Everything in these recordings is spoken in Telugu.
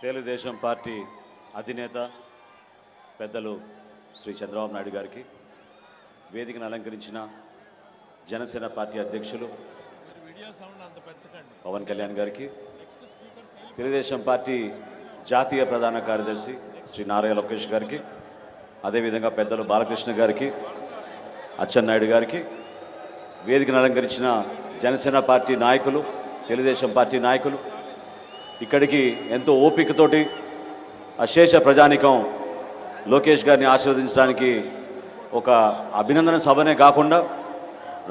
తెలుగుదేశం పార్టీ అధినేత పెద్దలు శ్రీ చంద్రబాబు నాయుడు గారికి వేదికను అలంకరించిన జనసేన పార్టీ అధ్యక్షులు పవన్ కళ్యాణ్ గారికి తెలుగుదేశం పార్టీ జాతీయ ప్రధాన కార్యదర్శి శ్రీ నారాయణ లోకేష్ గారికి అదేవిధంగా పెద్దలు బాలకృష్ణ గారికి అచ్చెన్నాయుడు గారికి వేదికను అలంకరించిన జనసేన పార్టీ నాయకులు తెలుగుదేశం పార్టీ నాయకులు ఇక్కడికి ఎంతో ఓపికతోటి అశేష ప్రజానికం లోకేష్ గారిని ఆశీర్వదించడానికి ఒక అభినందన సభనే కాకుండా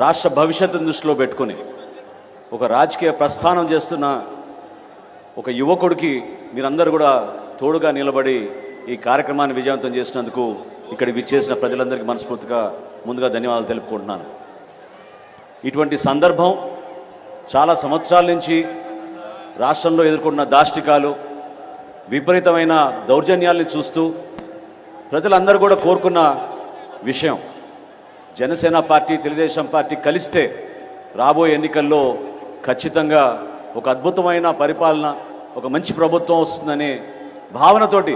రాష్ట్ర భవిష్యత్తును దృష్టిలో పెట్టుకుని ఒక రాజకీయ ప్రస్థానం చేస్తున్న ఒక యువకుడికి మీరందరూ కూడా తోడుగా నిలబడి ఈ కార్యక్రమాన్ని విజయవంతం చేసినందుకు ఇక్కడ విచ్చేసిన ప్రజలందరికీ మనస్ఫూర్తిగా ముందుగా ధన్యవాదాలు తెలుపుకుంటున్నాను. ఇటువంటి సందర్భం చాలా సంవత్సరాల నుంచి రాష్ట్రంలో ఎదుర్కొన్న దాష్టికాలు విపరీతమైన దౌర్జన్యాల్ని చూస్తూ ప్రజలందరూ కూడా కోరుకున్న విషయం జనసేన పార్టీ తెలుగుదేశం పార్టీ కలిస్తే రాబోయే ఎన్నికల్లో ఖచ్చితంగా ఒక అద్భుతమైన పరిపాలన ఒక మంచి ప్రభుత్వం వస్తుందనే భావనతోటి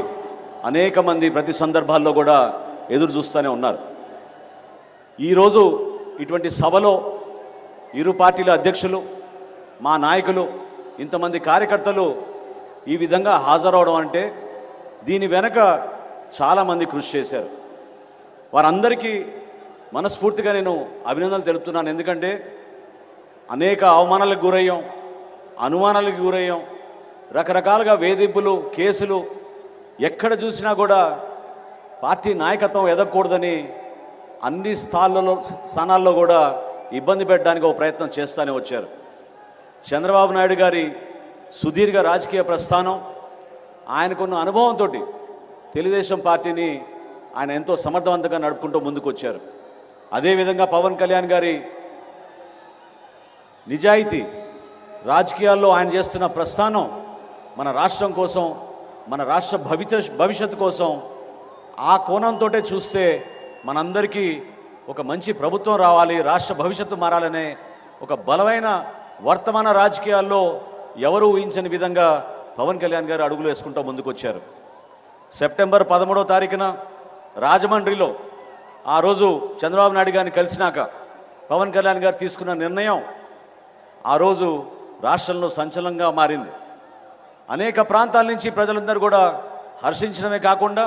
అనేక మంది ప్రతి సందర్భాల్లో కూడా ఎదురు చూస్తూనే ఉన్నారు. ఈరోజు ఇటువంటి సభలో ఇరు పార్టీల అధ్యక్షులు మా నాయకులు ఇంతమంది కార్యకర్తలు ఈ విధంగా హాజరవడం అంటే దీని వెనక చాలామంది కృషి చేశారు. వారందరికీ మనస్ఫూర్తిగా నేను అభినందనలు తెలుపుతున్నాను. ఎందుకంటే అనేక అవమానాలకు గురయ్యాం అనుమానాలకు గురయ్యాం రకరకాలుగా వేధింపులు కేసులు ఎక్కడ చూసినా కూడా పార్టీ నాయకత్వం ఎదగకూడదని అన్ని స్థానాల్లో స్థానాల్లో కూడా ఇబ్బంది పెట్టడానికి ఒక ప్రయత్నం చేస్తూనే వచ్చారు. చంద్రబాబు నాయుడు గారి సుదీర్ఘ రాజకీయ ప్రస్థానం ఆయనకున్న అనుభవంతో తెలుగుదేశం పార్టీని ఆయన ఎంతో సమర్థవంతంగా నడుపుకుంటూ ముందుకు వచ్చారు అదేవిధంగా పవన్ కళ్యాణ్ గారి నిజాయితీ రాజకీయాల్లో ఆయన చేస్తున్న ప్రస్థానం మన రాష్ట్రం కోసం మన రాష్ట్ర భవిత భవిష్యత్తు కోసం ఆ కోణంతో చూస్తే మనందరికీ ఒక మంచి ప్రభుత్వం రావాలి రాష్ట్ర భవిష్యత్తు మారాలనే ఒక బలమైన వర్తమాన రాజకీయాల్లో ఎవరు ఊహించని విధంగా పవన్ కళ్యాణ్ గారు అడుగులు వేసుకుంటూ ముందుకొచ్చారు. సెప్టెంబర్ పదమూడవ తారీఖున రాజమండ్రిలో ఆ రోజు చంద్రబాబు నాయుడు గారిని కలిసినాక పవన్ కళ్యాణ్ గారు తీసుకున్న నిర్ణయం ఆ రోజు రాష్ట్రంలో సంచలనంగా మారింది. అనేక ప్రాంతాల నుంచి ప్రజలందరూ కూడా హర్షించడమే కాకుండా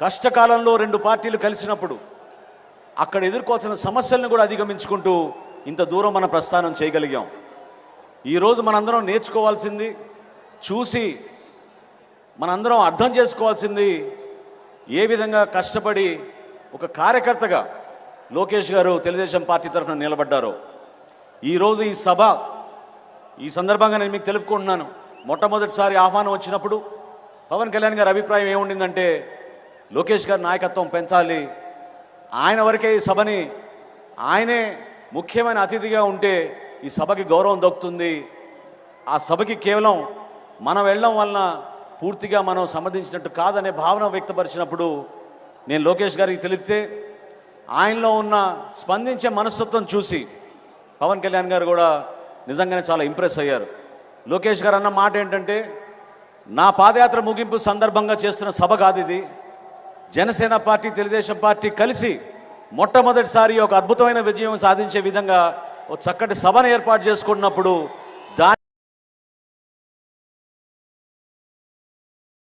కష్టకాలంలో రెండు పార్టీలు కలిసినప్పుడు అక్కడ ఎదుర్కోవాల్సిన సమస్యలను కూడా అధిగమించుకుంటూ ఇంత దూరం మన ప్రస్థానం చేయగలిగాం. ఈరోజు మనందరం నేర్చుకోవాల్సింది చూసి మనందరం అర్థం చేసుకోవాల్సింది ఏ విధంగా కష్టపడి ఒక కార్యకర్తగా లోకేష్ గారు తెలుగుదేశం పార్టీ తరఫున నిలబడ్డారు. ఈరోజు ఈ సభ ఈ సందర్భంగా నేను మీకు తెలుపుకుంటున్నాను. మొట్టమొదటిసారి ఆహ్వానం వచ్చినప్పుడు పవన్ కళ్యాణ్ గారి అభిప్రాయం ఏముండిందంటే లోకేష్ గారి నాయకత్వం పెంచాలి. ఆయన వరకే ఈ సభని ఆయనే ముఖ్యమైన అతిథిగా ఉంటే ఈ సభకి గౌరవం దక్కుతుంది. ఆ సభకి కేవలం మనం వెళ్ళడం వలన పూర్తిగా మనం సంబంధించినట్టు కాదనే భావన వ్యక్తపరిచినప్పుడు నేను లోకేష్ గారికి తెలిపితే ఆయనలో ఉన్న స్పందించే మనస్తత్వం చూసి పవన్ కళ్యాణ్ గారు కూడా నిజంగానే చాలా ఇంప్రెస్ అయ్యారు. లోకేష్ గారు అన్న మాట ఏంటంటే నా పాదయాత్ర ముగింపు సందర్భంగా చేస్తున్న సభ కాదు ఇది. జనసేన పార్టీ తెలుగుదేశం పార్టీ కలిసి మొట్టమొదటిసారి ఒక అద్భుతమైన విజయం సాధించే విధంగా ఒక చక్కటి సభను ఏర్పాటు చేసుకున్నప్పుడు